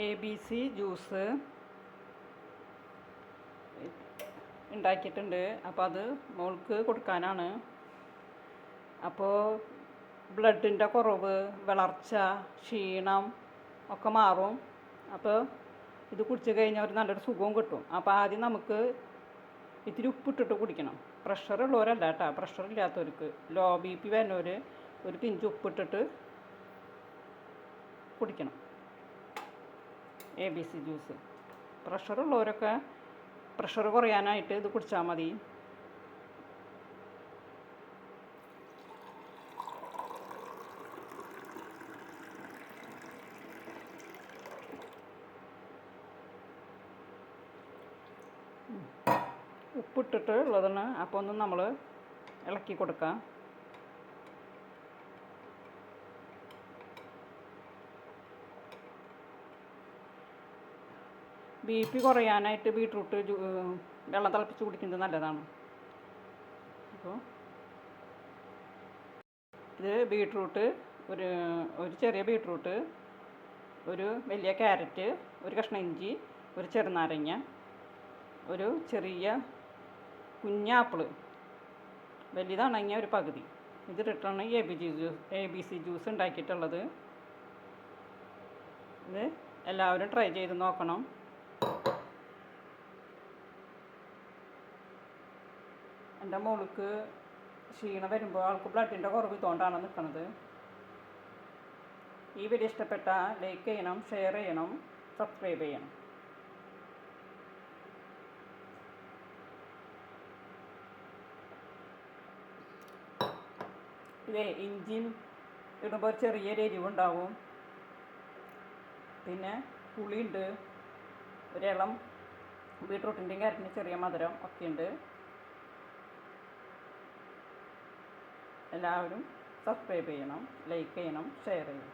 A B C juice ഉണ്ടാക്കിയിട്ടുണ്ട്. അപ്പോൾ അത് മോൾക്ക് കൊടുക്കാനാണ്. അപ്പോൾ ബ്ലഡിന്റെ കുറവ് വിളർച്ച ക്ഷീണം ഒക്കെ മാറും. അപ്പോൾ ഇത് കുടിച്ച് കഴിഞ്ഞാൽ ഒരു നല്ലൊരു സുഖവും കിട്ടും. അപ്പോൾ ആദ്യം നമുക്ക് ഇത്തിരി ഉപ്പിട്ടിട്ട് കുടിക്കണം. പ്രഷർ ഉള്ളവരല്ല കേട്ടോ. പ്രഷർ ഇല്ലാത്തവർക്ക്. ലോ ബി പി വരുന്നവർ ഒരു പിഞ്ച് ഉപ്പിട്ടിട്ട് കുടിക്കണം. A B C juice pressure ഉള്ളവരൊക്കെ പ്രഷർ കുറയാനായിട്ട് ഇത് കുടിച്ചാൽ മതി. ഉപ്പിട്ടിട്ട് ഉള്ളതാണ് അപ്പോൾ ഒന്ന് നമ്മൾ ഇളക്കി കൊടുക്കാം. ബി പി കുറയാനായിട്ട് ബീട്രൂട്ട് വെള്ളം തിളപ്പിച്ച് കുടിക്കുന്നത് നല്ലതാണ്. അപ്പോൾ ഇത് ബീട്രൂട്ട് ഒരു ഒരു ചെറിയ ബീട്രൂട്ട് ഒരു വലിയ ക്യാരറ്റ് ഒരു കഷ്ണം ഇഞ്ചി ഒരു ചെറുനാരങ്ങ ഒരു ചെറിയ കുഞ്ഞാപ്പിൾ വലിയതാണങ്ങിയ ഒരു പകുതി. ഇതിട്ടിട്ടാണ് A B G juice A B C juice ഉണ്ടാക്കിയിട്ടുള്ളത്. ഇത് എല്ലാവരും ട്രൈ ചെയ്ത് നോക്കണം. എന്റെ മോൾക്ക് ക്ഷീണം വരുമ്പോൾ ആൾക്ക് ബ്ലഡിന്റെ കുറവ് ഇതുകൊണ്ടാണ് നിൽക്കുന്നത് ഈ വീഡിയോ ഇഷ്ടപ്പെട്ട ലൈക്ക് ചെയ്യണം ഷെയർ ചെയ്യണം സബ്സ്ക്രൈബ് ചെയ്യണം. ഇതേ ഇഞ്ചിയും ഇടുമ്പോൾ ചെറിയൊരു എരിവുണ്ടാവും. പിന്നെ പുളിയുണ്ട് ഒരിളം ബീട്രൂട്ടിന്റെയും കാര്യത്തിന് ചെറിയ മധുരം ഒക്കെ എല്ലാവരും സബ്സ്ക്രൈബ് ചെയ്യണം ലൈക്ക് ചെയ്യണം ഷെയർ ചെയ്യണം.